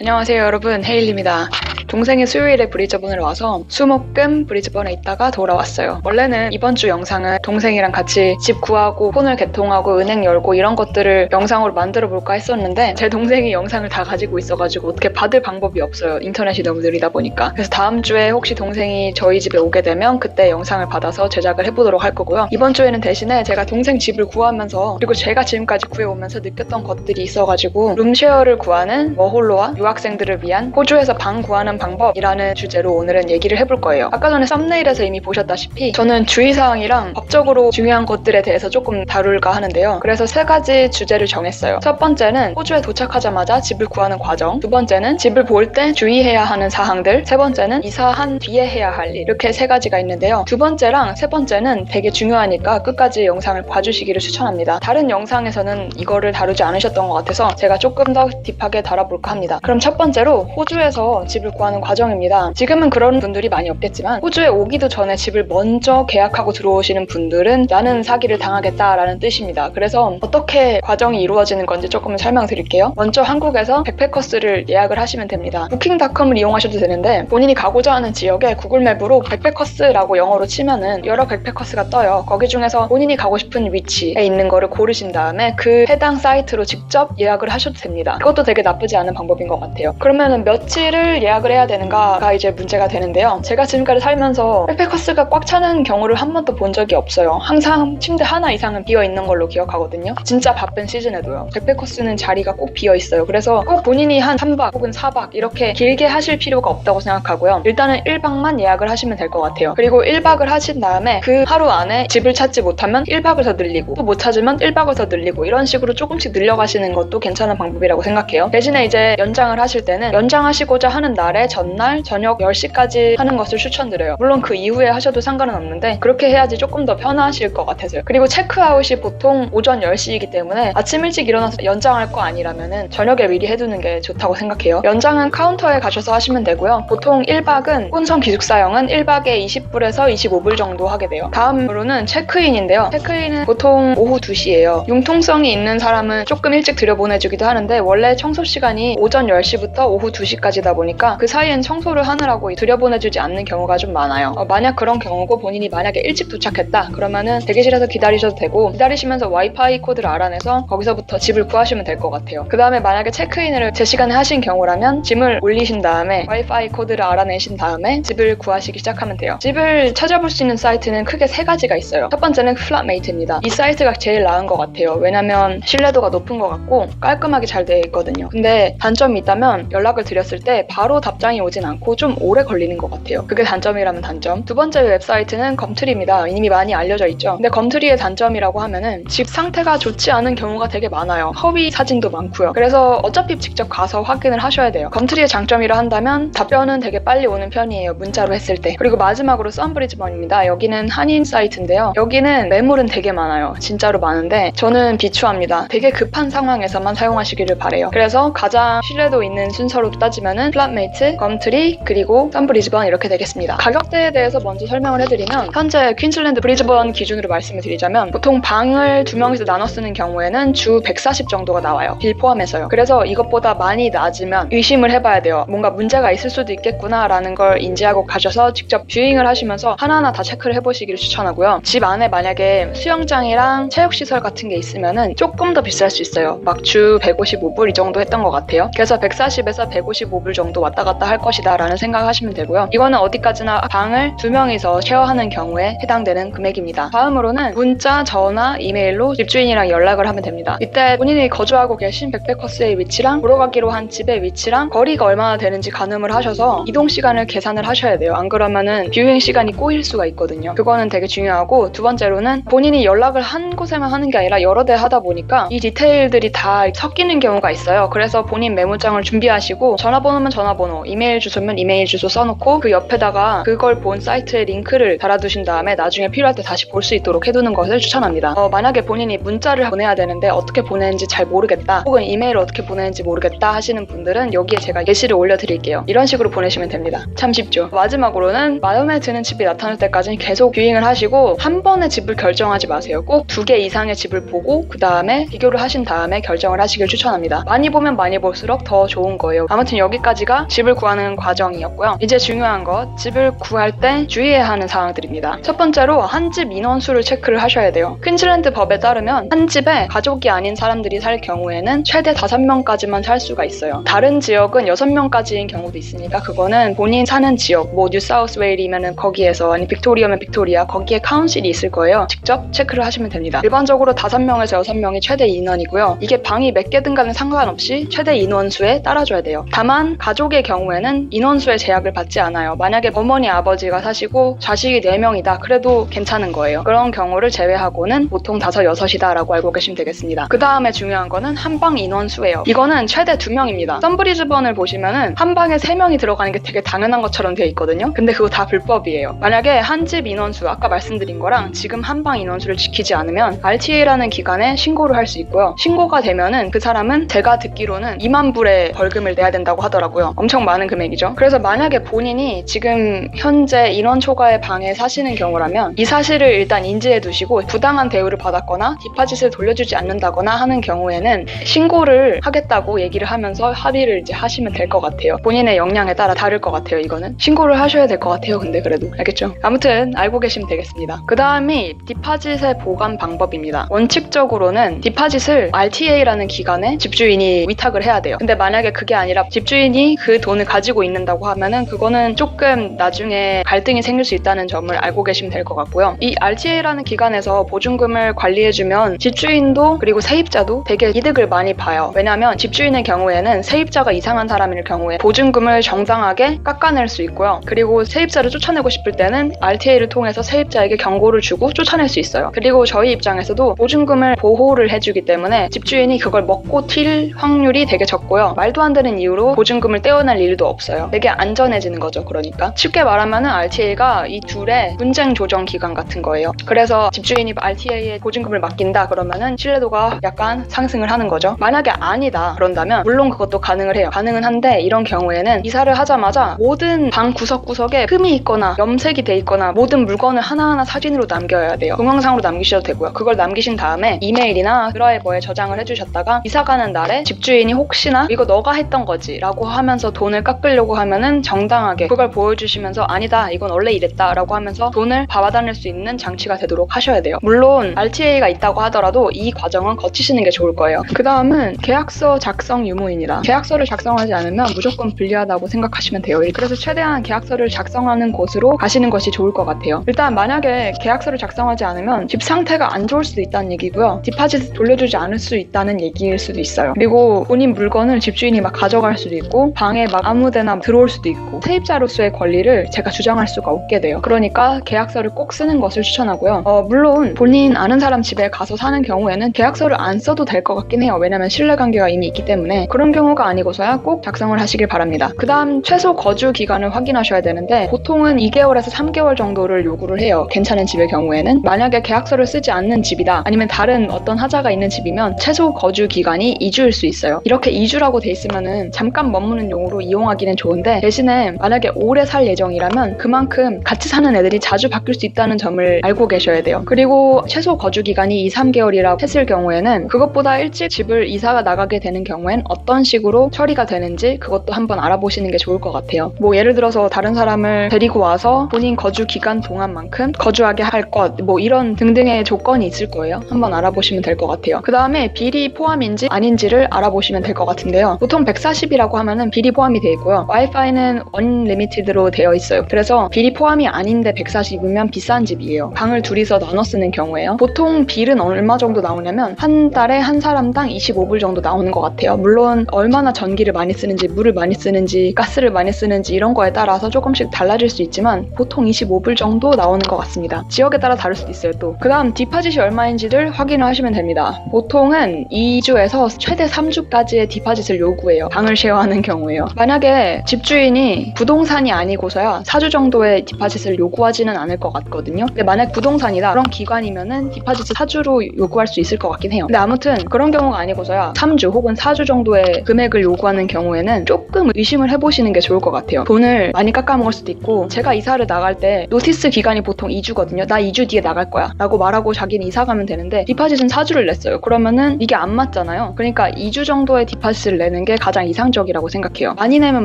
안녕하세요 여러분 헤일입니다. 동생이 수요일에 브리즈번을 와서 수목금 브리즈번에 있다가 돌아왔어요. 원래는 이번 주 영상은 동생이랑 같이 집 구하고 폰을 개통하고 은행 열고 이런 것들을 영상으로 만들어 볼까 했었는데 제 동생이 영상을 다 가지고 있어가지고 어떻게 받을 방법이 없어요. 인터넷이 너무 느리다 보니까. 그래서 다음 주에 혹시 동생이 저희 집에 오게 되면 그때 영상을 받아서 제작을 해보도록 할 거고요. 이번 주에는 대신에 제가 동생 집을 구하면서 그리고 제가 지금까지 구해오면서 느꼈던 것들이 있어가지고 룸쉐어를 구하는 워홀로와 유학생들을 위한 호주에서 방 구하는 방법이라는 주제로 오늘은 얘기를 해볼 거예요. 아까 전에 썸네일에서 이미 보셨다시피 저는 주의사항이랑 법적으로 중요한 것들에 대해서 조금 다룰까 하는데요. 그래서 세 가지 주제를 정했어요. 첫 번째는 호주에 도착하자마자 집을 구하는 과정, 두 번째는 집을 볼 때 주의해야 하는 사항들, 세 번째는 이사한 뒤에 해야 할 일. 이렇게 세 가지가 있는데요. 두 번째랑 세 번째는 되게 중요하니까 끝까지 영상을 봐주시기를 추천합니다. 다른 영상에서는 이거를 다루지 않으셨던 것 같아서 제가 조금 더 딥하게 다뤄볼까 합니다. 그럼 첫 번째로 호주에서 집을 구하는 과정입니다. 지금은 그런 분들이 많이 없겠지만 호주에 오기도 전에 집을 먼저 계약하고 들어오시는 분들은 나는 사기를 당하겠다라는 뜻입니다. 그래서 어떻게 과정이 이루어지는 건지 조금 설명드릴게요. 먼저 한국에서 백패커스를 예약을 하시면 됩니다. 부킹닷컴을 이용하셔도 되는데 본인이 가고자 하는 지역에 구글맵으로 백패커스라고 영어로 치면은 여러 백패커스가 떠요. 거기 중에서 본인이 가고 싶은 위치에 있는 거를 고르신 다음에 그 해당 사이트로 직접 예약을 하셔도 됩니다. 그것도 되게 나쁘지 않은 방법인 것 같아요. 그러면은 며칠을 예약을 해야 되는가가 이제 문제가 되는데요. 제가 지금까지 살면서 백패커스가 꽉 차는 경우를 한 번도 본 적이 없어요. 항상 침대 하나 이상은 비어 있는 걸로 기억하거든요. 진짜 바쁜 시즌에도요. 백패커스는 자리가 꼭 비어 있어요. 그래서 꼭 본인이 한 3박 혹은 4박 이렇게 길게 하실 필요가 없다고 생각하고요. 일단은 1박만 예약을 하시면 될 것 같아요. 그리고 1박을 하신 다음에 그 하루 안에 집을 찾지 못하면 1박을 더 늘리고 또 못 찾으면 1박을 더 늘리고 이런 식으로 조금씩 늘려가시는 것도 괜찮은 방법이라고 생각해요. 대신에 이제 연장을 하실 때는 연장하시고자 하는 날에 전날 저녁 10시까지 하는 것을 추천드려요. 물론 그 이후에 하셔도 상관은 없는데 그렇게 해야지 조금 더 편하실 것 같아서요. 그리고 체크아웃이 보통 오전 10시이기 때문에 아침 일찍 일어나서 연장할 거 아니라면은 저녁에 미리 해두는 게 좋다고 생각해요. 연장은 카운터에 가셔서 하시면 되고요. 보통 1박은 혼성 기숙사형은 1박에 20불에서 25불 정도 하게 돼요. 다음으로는 체크인인데요. 체크인은 보통 오후 2시예요. 융통성이 있는 사람은 조금 일찍 들여보내주기도 하는데 원래 청소 시간이 오전 10시부터 오후 2시까지다 보니까 그 사이엔 청소를 하느라고 들여보내주지 않는 경우가 좀 많아요. 어, 만약 그런 경우고 본인이 만약에 일찍 도착했다 그러면은 대기실에서 기다리셔도 되고 기다리시면서 와이파이 코드를 알아내서 거기서부터 집을 구하시면 될 것 같아요. 그 다음에 만약에 체크인을 제 시간에 하신 경우라면 짐을 올리신 다음에 와이파이 코드를 알아내신 다음에 집을 구하시기 시작하면 돼요. 집을 찾아볼 수 있는 사이트는 크게 세 가지가 있어요. 첫 번째는 플랫메이트입니다. 이 사이트가 제일 나은 것 같아요. 왜냐면 신뢰도가 높은 것 같고 깔끔하게 잘 되어 있거든요. 근데 단점이 있다면 연락을 드렸을 때 바로 답 장이 오진 않고 좀 오래 걸리는 것 같아요. 그게 단점이라면 단점. 두 번째 웹사이트는 검트리입니다. 이미 많이 알려져 있죠. 근데 검트리의 단점이라고 하면은 집 상태가 좋지 않은 경우가 되게 많아요. 허위 사진도 많고요. 그래서 어차피 직접 가서 확인을 하셔야 돼요. 검트리의 장점이라 한다면 답변은 되게 빨리 오는 편이에요. 문자로 했을 때. 그리고 마지막으로 썬브리즈번입니다. 여기는 한인 사이트인데요. 여기는 매물은 되게 많아요. 진짜로 많은데 저는 비추합니다. 되게 급한 상황에서만 사용하시기를 바래요. 그래서 가장 신뢰도 있는 순서로 따지면은 플랫메이트, 검트리, 그리고 썬브리즈번 이렇게 되겠습니다. 가격대에 대해서 먼저 설명을 해드리면 현재 퀸즐랜드 브리즈번 기준으로 말씀을 드리자면 보통 방을 두 명이서 나눠 쓰는 경우에는 주 140 정도가 나와요. 빌 포함해서요. 그래서 이것보다 많이 낮으면 의심을 해봐야 돼요. 뭔가 문제가 있을 수도 있겠구나라는 걸 인지하고 가셔서 직접 뷰잉을 하시면서 하나하나 다 체크를 해보시기를 추천하고요. 집 안에 만약에 수영장이랑 체육시설 같은 게 있으면은 조금 더 비쌀 수 있어요. 막 주 155불 이 정도 했던 것 같아요. 그래서 140에서 155불 정도 왔다 갔다 할 것이다 라는 생각하시면 되고요. 이거는 어디까지나 방을 두 명이서 쉐어하는 경우에 해당되는 금액입니다. 다음으로는 문자, 전화, 이메일로 집주인이랑 연락을 하면 됩니다. 이때 본인이 거주하고 계신 백패커스의 위치랑 보러 가기로 한 집의 위치랑 거리가 얼마나 되는지 가늠을 하셔서 이동 시간을 계산을 하셔야 돼요. 안 그러면은 뷰잉 시간이 꼬일 수가 있거든요. 그거는 되게 중요하고 두 번째로는 본인이 연락을 한 곳에만 하는 게 아니라 여러 대 하다 보니까 이 디테일들이 다 섞이는 경우가 있어요. 그래서 본인 메모장을 준비하시고 전화번호면 전화번호, 이메일 주소면 이메일 주소 써놓고 그 옆에다가 그걸 본 사이트의 링크를 달아두신 다음에 나중에 필요할 때 다시 볼 수 있도록 해두는 것을 추천합니다. 어, 만약에 본인이 문자를 보내야 되는데 어떻게 보내는지 잘 모르겠다 혹은 이메일을 어떻게 보내는지 모르겠다 하시는 분들은 여기에 제가 예시를 올려드릴게요. 이런 식으로 보내시면 됩니다. 참 쉽죠. 마지막으로는 마음에 드는 집이 나타날 때까지 계속 뷰잉을 하시고 한 번에 집을 결정하지 마세요. 꼭 두 개 이상의 집을 보고 그 다음에 비교를 하신 다음에 결정을 하시길 추천합니다. 많이 보면 많이 볼수록 더 좋은 거예요. 아무튼 여기까지가 집을 구하는 과정이었고요. 이제 중요한 것 집을 구할 때 주의해야 하는 사항들입니다. 첫 번째로 한 집 인원수를 체크를 하셔야 돼요. 퀸즐랜드 법에 따르면 한 집에 가족이 아닌 사람들이 살 경우에는 최대 5명까지만 살 수가 있어요. 다른 지역은 6명까지인 경우도 있으니까 그거는 본인 사는 지역 뭐 뉴사우스웨일이면 거기에서 아니 빅토리아면 빅토리아 거기에 카운실이 있을 거예요. 직접 체크를 하시면 됩니다. 일반적으로 5명에서 6명이 최대 인원이고요. 이게 방이 몇 개든가는 상관없이 최대 인원수에 따라줘야 돼요. 다만 가족의 경우 에는 인원수의 제약을 받지 않아요. 만약에 어머니 아버지가 사시고 자식이 4명이다 그래도 괜찮은 거예요. 그런 경우를 제외하고는 보통 5, 6이다 라고 알고 계시면 되겠습니다. 그 다음에 중요한 거는 한방 인원수예요. 이거는 최대 2명입니다. 썬브리즈번을 보시면은 한 방에 3명이 들어가는 게 되게 당연한 것처럼 돼 있거든요. 근데 그거 다 불법이에요. 만약에 한 집 인원수 아까 말씀드린 거랑 지금 한방 인원수를 지키지 않으면 RTA라는 기관에 신고를 할 수 있고요. 신고가 되면은 그 사람은 제가 듣기로는 2만 불의 벌금을 내야 된다고 하더라고요. 엄청 많은 금액이죠. 그래서 만약에 본인이 지금 현재 인원 초과의 방에 사시는 경우라면 이 사실을 일단 인지해 두시고 부당한 대우를 받았거나 디파짓을 돌려주지 않는다거나 하는 경우에는 신고를 하겠다고 얘기를 하면서 합의를 이제 하시면 될 것 같아요. 본인의 역량에 따라 다를 것 같아요. 이거는 신고를 하셔야 될 것 같아요. 근데 그래도 알겠죠? 아무튼 알고 계시면 되겠습니다. 그 다음이 디파짓의 보관 방법입니다. 원칙적으로는 디파짓을 RTA라는 기관에 집주인이 위탁을 해야 돼요. 근데 만약에 그게 아니라 집주인이 그 돈을 가지고 있는다고 하면은 그거는 조금 나중에 갈등이 생길 수 있다는 점을 알고 계시면 될 것 같고요. 이 RTA라는 기관에서 보증금을 관리해주면 집주인도 그리고 세입자도 되게 이득을 많이 봐요. 왜냐하면 집주인의 경우에는 세입자가 이상한 사람일 경우에 보증금을 정당하게 깎아낼 수 있고요. 그리고 세입자를 쫓아내고 싶을 때는 RTA를 통해서 세입자에게 경고를 주고 쫓아낼 수 있어요. 그리고 저희 입장에서도 보증금을 보호를 해주기 때문에 집주인이 그걸 먹고 튈 확률이 되게 적고요. 말도 안 되는 이유로 보증금을 떼어낼 일도 없어요. 되게 안전해지는 거죠. 그러니까 쉽게 말하면 RTA가 이 둘의 분쟁 조정 기관 같은 거예요. 그래서 집주인이 RTA에 보증금을 맡긴다 그러면은 신뢰도가 약간 상승을 하는 거죠. 만약에 아니다 그런다면 물론 그것도 가능을 해요. 가능은 한데 이런 경우에는 이사를 하자마자 모든 방 구석구석에 흠이 있거나 염색이 돼 있거나 모든 물건을 하나하나 사진으로 남겨야 돼요. 동영상으로 남기셔도 되고요. 그걸 남기신 다음에 이메일이나 드라이버에 저장을 해주셨다가 이사 가는 날에 집주인이 혹시나 이거 너가 했던 거지 라고 하면서 돈을 깎으려고 하면은 정당하게 그걸 보여주시면서 아니다 이건 원래 이랬다 라고 하면서 돈을 받아낼 수 있는 장치가 되도록 하셔야 돼요. 물론 RTA가 있다고 하더라도 이 과정은 거치시는 게 좋을 거예요. 그 다음은 계약서 작성 유무입니다. 계약서를 작성하지 않으면 무조건 불리하다고 생각하시면 돼요. 그래서 최대한 계약서를 작성하는 곳으로 가시는 것이 좋을 것 같아요. 일단 만약에 계약서를 작성하지 않으면 집 상태가 안 좋을 수도 있다는 얘기고요. 디파짓을 돌려주지 않을 수 있다는 얘기일 수도 있어요. 그리고 본인 물건을 집주인이 막 가져갈 수도 있고 방에 막 아무데나 들어올 수도 있고 세입자로서의 권리를 제가 주장할 수가 없게 돼요. 그러니까 계약서를 꼭 쓰는 것을 추천하고요. 어, 물론 본인 아는 사람 집에 가서 사는 경우에는 계약서를 안 써도 될 것 같긴 해요. 왜냐면 신뢰관계가 이미 있기 때문에 그런 경우가 아니고서야 꼭 작성을 하시길 바랍니다. 그 다음 최소 거주 기간을 확인하셔야 되는데 보통은 2개월에서 3개월 정도를 요구를 해요. 괜찮은 집의 경우에는 만약에 계약서를 쓰지 않는 집이다 아니면 다른 어떤 하자가 있는 집이면 최소 거주 기간이 2주일 수 있어요. 이렇게 2주라고 돼 있으면은 잠깐 머무는 용으로 이용 하기는 좋은데 대신에 만약에 오래 살 예정이라면 그만큼 같이 사는 애들이 자주 바뀔 수 있다는 점을 알고 계셔야 돼요. 그리고 최소 거주 기간이 2, 3개월이라고 했을 경우에는 그것보다 일찍 집을 이사가 나가게 되는 경우엔 어떤 식으로 처리가 되는지 그것도 한번 알아보시는 게 좋을 것 같아요. 뭐 예를 들어서 다른 사람을 데리고 와서 본인 거주 기간 동안만큼 거주하게 할 것, 뭐 이런 등등의 조건이 있을 거예요. 한번 알아보시면 될 것 같아요. 그 다음에 비리 포함인지 아닌지를 알아보시면 될 것 같은데요. 보통 140이라고 하면은 비리 포함이 되어 있고요. 와이파이는 언리미티드로 되어 있어요. 그래서 비리 포함이 아닌데 140이면 비싼 집이에요. 방을 둘이서 나눠 쓰는 경우에요. 보통 빌은 얼마 정도 나오냐면 한 달에 한 사람당 25불 정도 나오는 것 같아요. 물론 얼마나 전기를 많이 쓰는지, 물을 많이 쓰는지, 가스를 많이 쓰는지 이런 거에 따라서 조금씩 달라질 수 있지만 보통 25불 정도 나오는 것 같습니다. 지역에 따라 다를 수도 있어요 또. 그 다음 디파짓이 얼마인지를 확인을 하시면 됩니다. 보통은 2주에서 최대 3주까지의 디파짓을 요구해요. 방을 쉐어하는 경우에요. 만약 만약에 집주인이 부동산이 아니고서야 사주 정도의 디파짓을 요구하지는 않을 것 같거든요. 근데 만약 부동산이다 그런 기관이면은 디파짓을 사주로 요구할 수 있을 것 같긴 해요. 근데 아무튼 그런 경우가 아니고서야 3주 혹은 4주 정도의 금액을 요구하는 경우에는 조금 의심을 해보시는 게 좋을 것 같아요. 돈을 많이 깎아먹을 수도 있고 제가 이사를 나갈 때 노티스 기간이 보통 2주거든요. 나 2주 뒤에 나갈 거야 라고 말하고 자기는 이사 가면 되는데 디파짓은 4주를 냈어요. 그러면은 이게 안 맞잖아요. 그러니까 2주 정도의 디파짓을 내는 게 가장 이상적이라고 생각해요. 많이 내면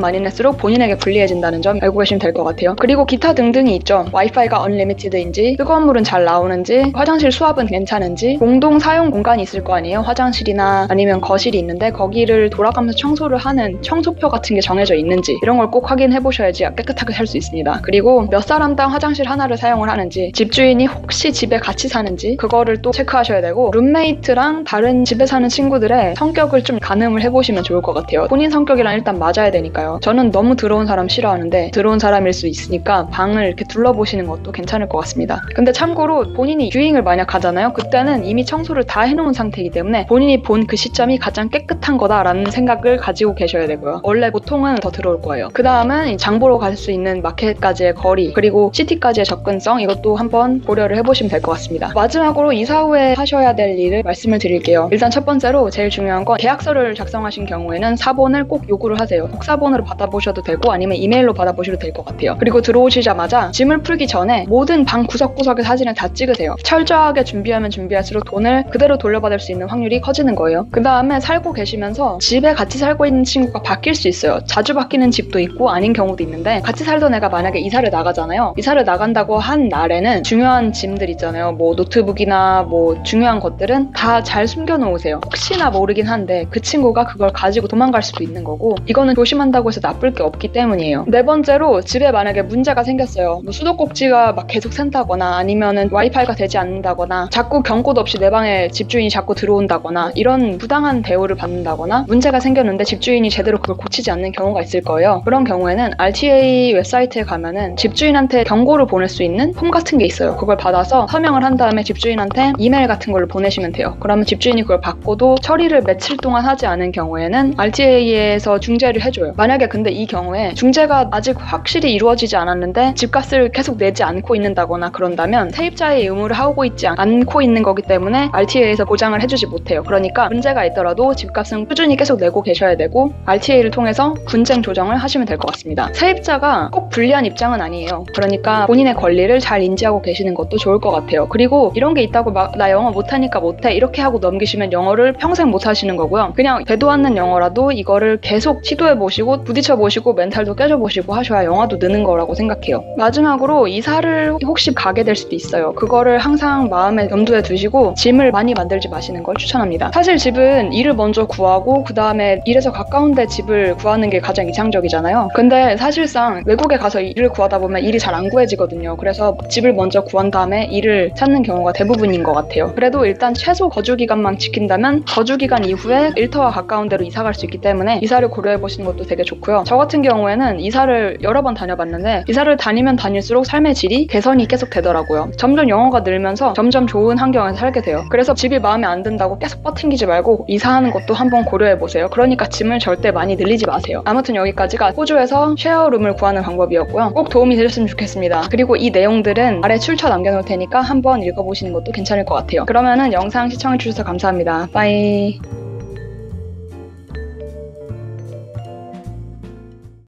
많이 낼수록 본인에게 불리해진다는 점 알고 계시면 될 것 같아요. 그리고 기타 등등이 있죠. 와이파이가 언리미티드인지 뜨거운 물은 잘 나오는지 화장실 수압은 괜찮은지 공동 사용 공간이 있을 거 아니에요. 화장실이나 아니면 거실이 있는데 거기를 돌아가면서 청소를 하는 청소표 같은 게 정해져 있는지 이런 걸 꼭 확인해 보셔야지 깨끗하게 살 수 있습니다. 그리고 몇 사람당 화장실 하나를 사용을 하는지 집주인이 혹시 집에 같이 사는지 그거를 또 체크하셔야 되고 룸메이트랑 다른 집에 사는 친구들의 성격을 좀 가늠을 해보시면 좋을 것 같아요. 본인 성격이랑 일단 맞아야 되니까 요. 저는 너무 들어온 사람 싫어하는데 들어온 사람일 수 있으니까 방을 이렇게 둘러보시는 것도 괜찮을 것 같습니다. 근데 참고로 본인이 뷰잉을 만약 가잖아요. 그때는 이미 청소를 다 해놓은 상태이기 때문에 본인이 본 그 시점이 가장 깨끗한 거다라는 생각을 가지고 계셔야 되고요. 원래 보통은 더 들어올 거예요. 그 다음은 장보러 갈 수 있는 마켓까지의 거리 그리고 시티까지의 접근성 이것도 한번 고려를 해보시면 될 것 같습니다. 마지막으로 이사 후에 하셔야 될 일을 말씀을 드릴게요. 일단 첫 번째로 제일 중요한 건 계약서를 작성하신 경우에는 사본을 꼭 요구를 하세요. 꼭사 본으로 받아보셔도 되고 아니면 이메일로 받아보셔도 될 것 같아요. 그리고 들어오시자마자 짐을 풀기 전에 모든 방 구석구석의 사진을 다 찍으세요. 철저하게 준비하면 준비할수록 돈을 그대로 돌려받을 수 있는 확률이 커지는 거예요. 그 다음에 살고 계시면서 집에 같이 살고 있는 친구가 바뀔 수 있어요. 자주 바뀌는 집도 있고 아닌 경우도 있는데 같이 살던 애가 만약에 이사를 나가잖아요. 이사를 나간다고 한 날에는 중요한 짐들 있잖아요. 뭐 노트북이나 뭐 중요한 것들은 다 잘 숨겨놓으세요. 혹시나 모르긴 한데 그 친구가 그걸 가지고 도망갈 수도 있는 거고 이거는 조심 한다고 해서 나쁠 게 없기 때문이에요. 네 번째로 집에 만약에 문제가 생겼어요. 뭐 수도꼭지가 막 계속 샌다거나 아니면은 와이파이가 되지 않는다거나 자꾸 경고도 없이 내 방에 집주인이 자꾸 들어온다거나 이런 부당한 대우를 받는다거나 문제가 생겼는데 집주인이 제대로 그걸 고치지 않는 경우가 있을 거예요. 그런 경우에는 RTA 웹사이트에 가면은 집주인한테 경고를 보낼 수 있는 폼 같은 게 있어요. 그걸 받아서 서명을 한 다음에 집주인한테 이메일 같은 걸로 보내시면 돼요. 그러면 집주인이 그걸 받고도 처리를 며칠 동안 하지 않은 경우에는 RTA에서 중재를 해줘요. 만약에 근데 이 경우에 중재가 아직 확실히 이루어지지 않았는데 집값을 계속 내지 않고 있는다거나 그런다면 세입자의 의무를 하고 있지 않- 않고 있는 거기 때문에 RTA에서 보장을 해주지 못해요. 그러니까 문제가 있더라도 집값은 꾸준히 계속 내고 계셔야 되고 RTA를 통해서 분쟁 조정을 하시면 될 것 같습니다. 세입자가 꼭 불리한 입장은 아니에요. 그러니까 본인의 권리를 잘 인지하고 계시는 것도 좋을 것 같아요. 그리고 이런 게 있다고 막 나 영어 못하니까 못해 이렇게 하고 넘기시면 영어를 평생 못 하시는 거고요. 그냥 되도 않는 영어라도 이거를 계속 시도해 보시고 부딪혀 보시고 멘탈도 깨져 보시고 하셔야 영어도 느는 거라고 생각해요. 마지막으로 이사를 혹시 가게 될 수도 있어요. 그거를 항상 마음에 염두에 두시고 짐을 많이 만들지 마시는 걸 추천합니다. 사실 집은 일을 먼저 구하고 그 다음에 일에서 가까운데 집을 구하는 게 가장 이상적이잖아요. 근데 사실상 외국에 가서 일을 구하다 보면 일이 잘 안 구해지거든요. 그래서 집을 먼저 구한 다음에 일을 찾는 경우가 대부분인 것 같아요. 그래도 일단 최소 거주 기간만 지킨다면 거주 기간 이후에 일터와 가까운 데로 이사 갈 수 있기 때문에 이사를 고려해 보시는 것도 되게 좋고요. 저 같은 경우에는 이사를 여러 번 다녀봤는데 이사를 다니면 다닐수록 삶의 질이 개선이 계속 되더라고요. 점점 영어가 늘면서 점점 좋은 환경에서 살게 돼요. 그래서 집이 마음에 안 든다고 계속 버팅기지 말고 이사하는 것도 한번 고려해 보세요. 그러니까 짐을 절대 많이 늘리지 마세요. 아무튼 여기까지가 호주에서 쉐어룸을 구하는 방법이었고요. 꼭 도움이 되셨으면 좋겠습니다. 그리고 이 내용들은 아래 출처 남겨놓을 테니까 한번 읽어보시는 것도 괜찮을 것 같아요. 그러면은 영상 시청해주셔서 감사합니다. 빠이.